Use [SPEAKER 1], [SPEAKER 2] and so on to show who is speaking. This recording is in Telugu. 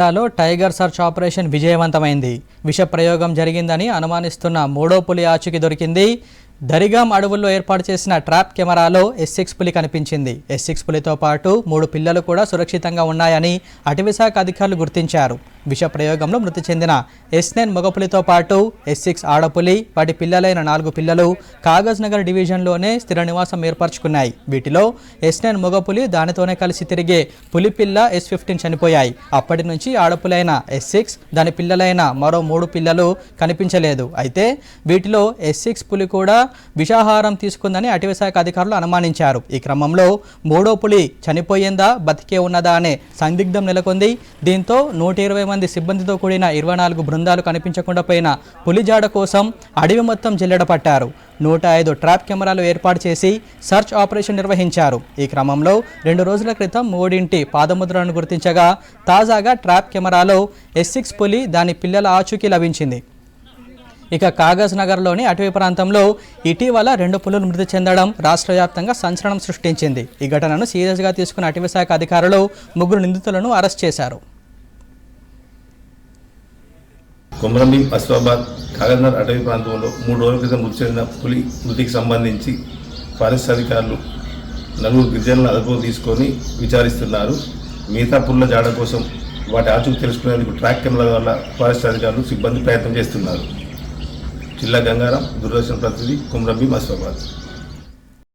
[SPEAKER 1] జిల్లాలో టైగర్ సర్చ్ ఆపరేషన్ విజయవంతమైంది. విష ప్రయోగం జరిగిందని అనుమానిస్తున్న మూడో పులి ఆచుకి దొరికింది. దరిగాం అడవుల్లో ఏర్పాటు చేసిన ట్రాప్ కెమెరాలో ఎస్ సిక్స్ పులి కనిపించింది. ఎస్ సిక్స్ పులితో పాటు మూడు పిల్లలు కూడా సురక్షితంగా ఉన్నాయని అటవీశాఖ అధికారులు గుర్తించారు. విష ప్రయోగంలో మృతి చెందిన ఎస్ నైన్ మగపులితో పాటు ఎస్ సిక్స్ ఆడపులి వాటి పిల్లలైన నాలుగు పిల్లలు కాగజ్ నగర్ డివిజన్లోనే స్థిర నివాసం ఏర్పరచుకున్నాయి. వీటిలో ఎస్ నైన్ మగపులి దానితోనే కలిసి తిరిగే పులి పిల్ల ఎస్ ఫిఫ్టీన్ చనిపోయాయి. అప్పటి నుంచి ఆడపులైన ఎస్ సిక్స్ దాని పిల్లలైన మరో మూడు పిల్లలు కనిపించలేదు. అయితే వీటిలో ఎస్ సిక్స్ పులి కూడా విషాహారం తీసుకుందని అటవీశాఖ అధికారులు అనుమానించారు. ఈ క్రమంలో మూడో పులి చనిపోయిందా బతికే ఉన్నదా అనే సందిగ్ధం నెలకొంది. దీంతో నూట ఇరవై మంది సిబ్బందితో కూడిన ఇరవై నాలుగు బృందాలు కనిపించకుండా పోయిన పులిజాడ కోసం అడవి మొత్తం జల్లెడపట్టారు. నూట ఐదు ట్రాప్ కెమెరాలు ఏర్పాటు చేసి సర్చ్ ఆపరేషన్ నిర్వహించారు. ఈ క్రమంలో రెండు రోజుల క్రితం మూడింటి పాదముద్రలను గుర్తించగా తాజాగా ట్రాప్ కెమెరాలో ఎస్ సిక్స్ పులి దాని పిల్లల ఆచూకీ లభించింది. ఇక కాగజ్ నగర్లోని అటవీ ప్రాంతంలో ఇటీవల రెండు పులులు మృతి చెందడం రాష్ట్ర వ్యాప్తంగా సంచలనం సృష్టించింది. ఈ ఘటనను సీరియస్గా తీసుకున్న అటవీ శాఖ అధికారులు ముగ్గురు నిందితులను అరెస్ట్ చేశారు.
[SPEAKER 2] కొమరంభీం అస్లాబాద్ కాగజ్నగర్ అటవీ ప్రాంతంలో మూడు రోజుల క్రితం మృతి చెందిన పులి మృతికి సంబంధించి ఫారెస్ట్ అధికారులు నలుగురు గిరిజనులను అదుపులోకి తీసుకొని విచారిస్తున్నారు. మిగతా పుల్ల జాడ కోసం వాటి ఆచూకు తెలుసుకునేందుకు ట్రాక్ కెమెరాల వల్ల ఫారెస్ట్ అధికారులు సిబ్బంది ప్రయత్నం చేస్తున్నారు. జిల్లా గంగారం దూరదర్శన్ ప్రతినిధి కొమరంభీం అస్లాబాద్